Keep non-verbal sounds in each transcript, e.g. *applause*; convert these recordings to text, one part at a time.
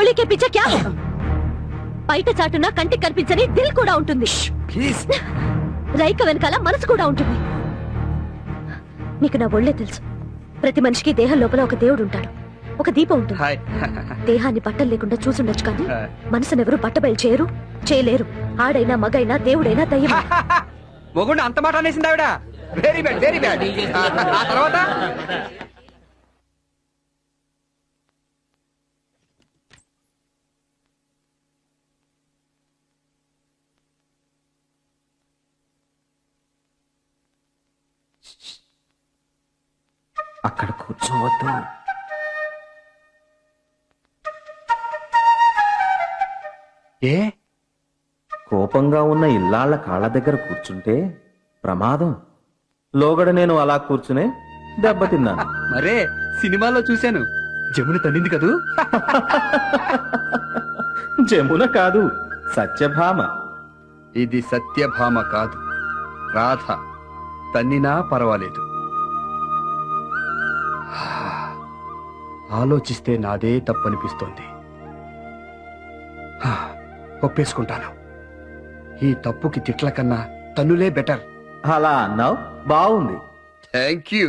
చోళీకే పిచ్చ క్యా హై? బయట చాటున కంటికి కనిపించని దిల్ కూడా ఉంటుంది. ప్లీజ్. రైక వెనకాల మనసు కూడా ఉంటుంది. నీకు నా ఒళ్ళే తెలుసు. ప్రతి మనిషికి దేహం లోపల ఒక దేవుడు ఉంటాడు. ఒక దీపం ఉంటుంది. దేహాన్ని బట్టలు లేకుండా చూసుండొచ్చు కానీ మనసును ఎవరు బట్టబయలు చేయరు చేయలేరు. ఆడైనా మగైనా దేవుడైనా దయ్యం మొగుడు అంత మాట అనేసింది ఆవిడ. వెరీ బ్యాడ్ వెరీ బ్యాడ్ ఆ తర్వాత? అక్కడ కూర్చోవద్దు. ఏ? కోపంగా ఉన్న ఇల్లాళ్ళ కాళ్ళ దగ్గర కూర్చుంటే ప్రమాదం. లోగడ నేను అలా కూర్చునే దెబ్బతిన్నాను. మరే సినిమాలో చూశాను. జమున తల్లింది కదూ? జమున కాదు సత్యభామ. ఇది సత్యభామ కాదు. రాధ తన్నినా పర్వాలేదు. ఆలోచిస్తే నాదే తప్పనిపిస్తోంది. ఒప్పేసుకుంటాను. ఈ తప్పుకి తిట్ల కన్నా తన్నులే బెటర్. అలా అన్నావు? బాగుంది థ్యాంక్ యూ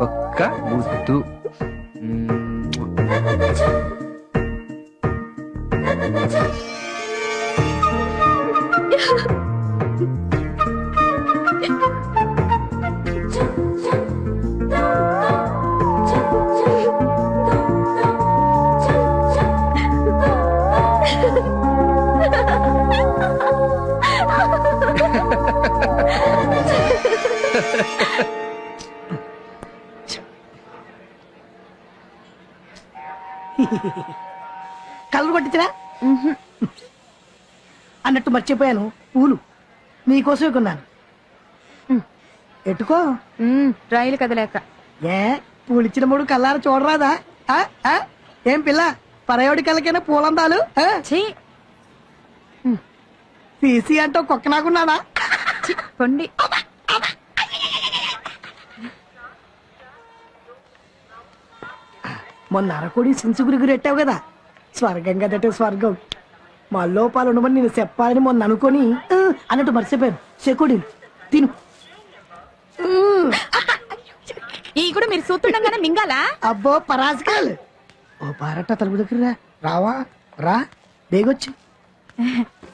ఒక్క ముద్దు మ్మ్. కలర్ కొట్టించరా అన్నట్టు మర్చిపోయాను. పూలు నీకోసమే కొన్నాను. ఎట్టుకో? రైలు కదలేక. ఏ పూలు ఇచ్చిన మూడు కల్లార చూడరాదా? ఏం పిల్ల? పరయోడి కళ్ళకైనా పూలందాలు? తీసి అంటూ కుక్క నాకున్నాడా పొండి. మొన్న అరకొడి సింసుగురికి రెట్టావు కదా? స్వర్గం కదటే స్వర్గం. మా లోపాలు ఉండమని నేను చెప్పాలని మొన్న అనుకొని అన్నట్టు మర్చిపోయాను. చెకుడి తిను. ఈ కూడా మీరు చూస్తుండగానే మింగాలా? అబ్బో పరాజకాలు. ఓ పారట తలుపు దగ్గర. రావా? రా. బేగొచ్చు.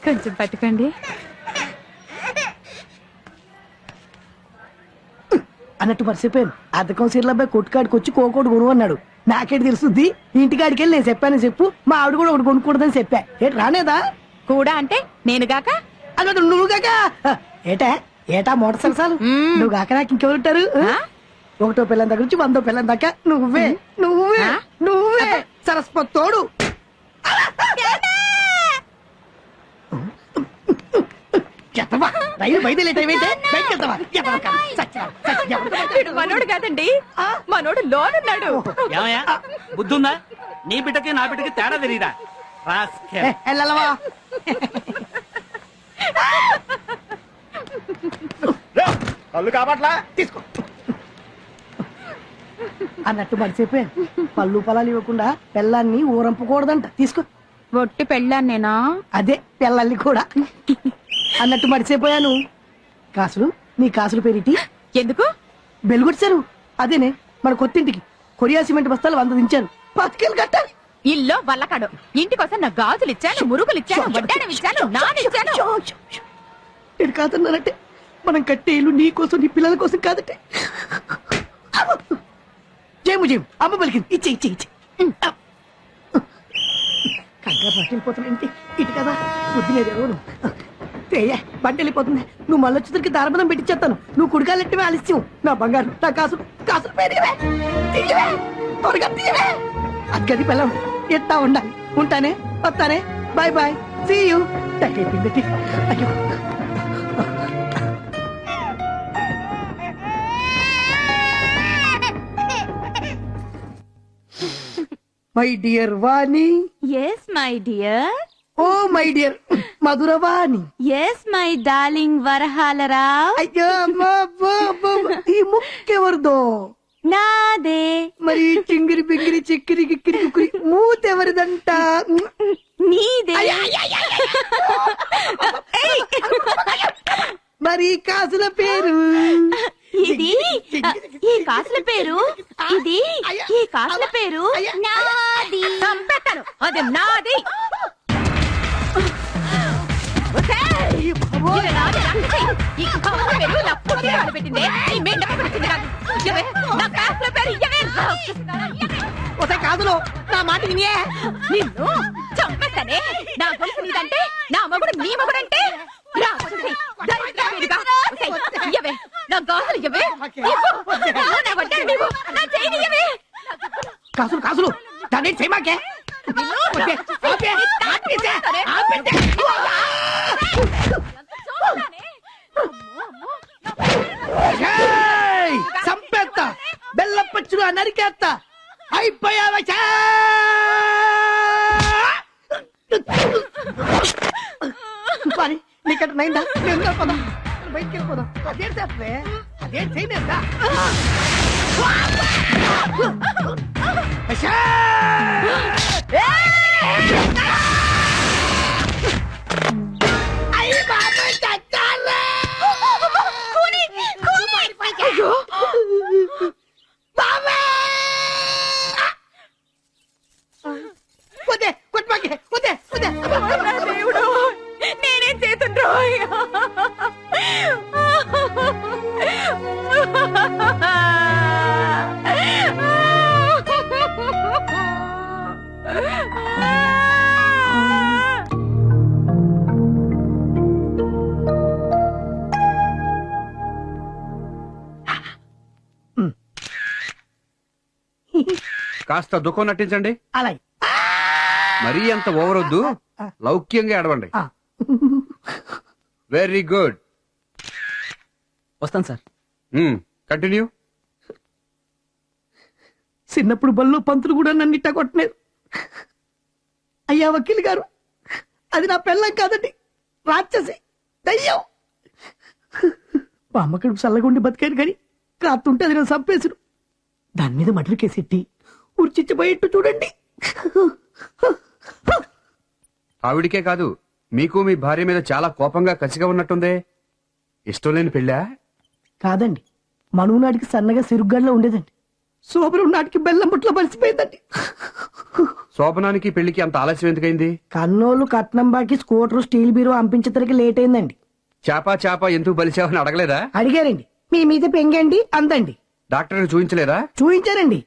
కొంచెం పట్టుకోండి. అన్నట్టు మర్చిపోయాను. అద్దకం సీర్ల అబ్బాయి కొట్టుకాడికి వచ్చి కోకోడు కొను అన్నాడు. నాకేటి తెలుస్తుంది ఇంటికాడికి వెళ్ళి నేను చెప్పాను చెప్పు. మా ఆవిడ కూడా ఒకటి కొనుక్കൂడదని చెప్పా. ఏటి రానేదా? కూడా అంటే నేను గాక? అన్నట్టు నువ్వు కాక ఏటా? ఏటా మోటార్ సరసాలు. నువ్వు కాక నాకు ఇంకెవరుంటారు? ఒకటో పిల్లం దగ్గర నుంచి వందో పిల్లం దాకా నువ్వే నువ్వే? నువ్వే. సరస్వతి తోడు ఎత్తవా రైలు బయట లేట్ అయితే బయటకు వెళ్తావా? ఎత్తవా కాదు. సచ్చినా, సచ్చినా. వీడు మనోడు కాదండి. మనోడు లోనున్నాడు. ఏమయ్యా? బుద్ధుందా? నీ బిడ్డకి నా బిడ్డకి తేడా తెలియదా కళ్ళు కాబట్లా తీసుకో. అన్నట్టు మర్చిపోయాను పళ్ళు పొలాలు ఇవ్వకుండా పెళ్ళాన్ని ఊరంపకూడదంట. తీసుకో. ఒట్టి పెళ్ళాను నేనా అదే పిల్లల్ని కూడా. అన్నట్టు మర్చిపోయాను. కాసులు నీ కాసులు పెరిటి ఎందుకు? బెలుగొచ్చారు అదేనే మన కొత్తింటికి కొరియా సిమెంట్ బస్తాలు వంద దించారు. పాతికేలు కట్టాలి ఇల్లో వల్లకాడు. ఇంటికోసం నా గాజులు ఇచ్చాను మురుగులు ఇచ్చాను నాన్న. నేను కాదన్నానంటే మనం కట్టే ఇల్లు నీ కోసం నీ పిల్లల కోసం కాదంటే జేము జేము అమ్మ పలికింది. ఇచ్చే ఇచ్చే ఇచ్చే. కంగారు పట్టిపోతున్నా ఇంటి ఇటు కదా బుద్ధిలేదు ఎవరు బండి వెళ్ళిపోతుంది. నువ్వు మళ్ళీ వచ్చేసరికి దారబదం పెట్టించేస్తాను నువ్వు కుడికాలెట్టమే ఆలస్యం. నా బంగారు నా పేరువే తీయవే త్వరగా తీయవే. అది గది పిల్లం ఎత్తా ఉండాలి? ఉంటానే వస్తానే. బాయ్ బాయ్ సీ యూ అయ్యో. *laughs* My dear Vani. Yes my dear oh my dear Madhuravani. Yes my darling Varahalarao అయ్యో అమ్మా, అబ్బా, అబ్బా, అబ్బా. ఈ ముక్కెవరిదో? నాదే. మరి చింగిరి బింగిరి చిక్కిరి గిక్కిరి కుక్కిరి మూతెవరిదంట? నీదే. మరి ఈ కాసుల పేరు? ఇది? ఈ కాసుల పేరు? ఇది? ఈ కాసుల పేరు? నాది. చంపేస్తాను. అది నాది. ఈ కాసుల పేరు నా పుట్టినరోజు పెట్టిందే. ఈ మెండకు పెట్టింది కాదు. ఇయ్యవే, నా కాసుల పేరు ఇయ్యవే. ఒసే కాదులో నా మాట వినియే నిన్ను చంపేస్తానే నా గొలుసు నీదంటే నా మగుడు నీ మగుడంటే రాక్షసి, దరిద్ర వీరుగా. ఒసేయ్, ఇయ్యవే, నా గాజులు ఇయ్యవే. ఇవ్వు. నా వడ్డాను నీవు. నా ఇయ్యవే. కాసులు కాసులు దాన్ని చేయమాకే నరికేస్తా అయిపోయావా! పని నీకట నైందా నేను వెళ్ళిపోదాం. బయటికి వెళ్ళిపోదాం. అదేం చేస్తే? అదేం చేయలేదా? కాస్త దుఃఖం నటించండి. అలాగే. మరీ అంత ఓవర్ వద్దు. లౌక్యంగా ఏడవండి. ఆ. వెరీ గుడ్ వస్తాను సార్. కంటిన్యూ చిన్నప్పుడు బల్లో పంతులు కూడా నన్ను ఇట్టా కొట్టలేదు. అయ్యా వకీల్ గారు అది నా పెళ్ళం కాదండి. రాక్షసి దయ్యం. మా అమ్మకడుకు చల్లగుండి బతికాను కానీ కాస్తుంటే అది నన్ను చంపేసుడు దాని మీద మటర్ కేసెట్టి ఉర్చిచ్చిపోయేట్టు చూడండి. ఆవిడికే కాదు మీకు మీ భార్య మీద చాలా కోపంగా కసిగా ఉన్నట్టుందే. ఇష్టం లేని పెళ్ళా? కాదండి మనువు నాటికి సన్నగా సిరుగ్గడ్లో ఉండేదండి. సోబరం నాటికి బెల్లం బుట్లో పరిచిపోయిందండి శోభనానికి పెళ్ళికి అంత ఆలస్యం ఎందుకైంది? కన్నోళ్ళు కట్నం బాకి స్కూటర్ స్టీల్ బీరో అంపించేసరికి లేట్ అయిందండి. చాపా చాపా ఎందుకు బలిచావని అడగలేదా? అడిగారండి మీ మీద పెంగండి అందండి. డాక్టర్ చూపించలేదా చూపించారండి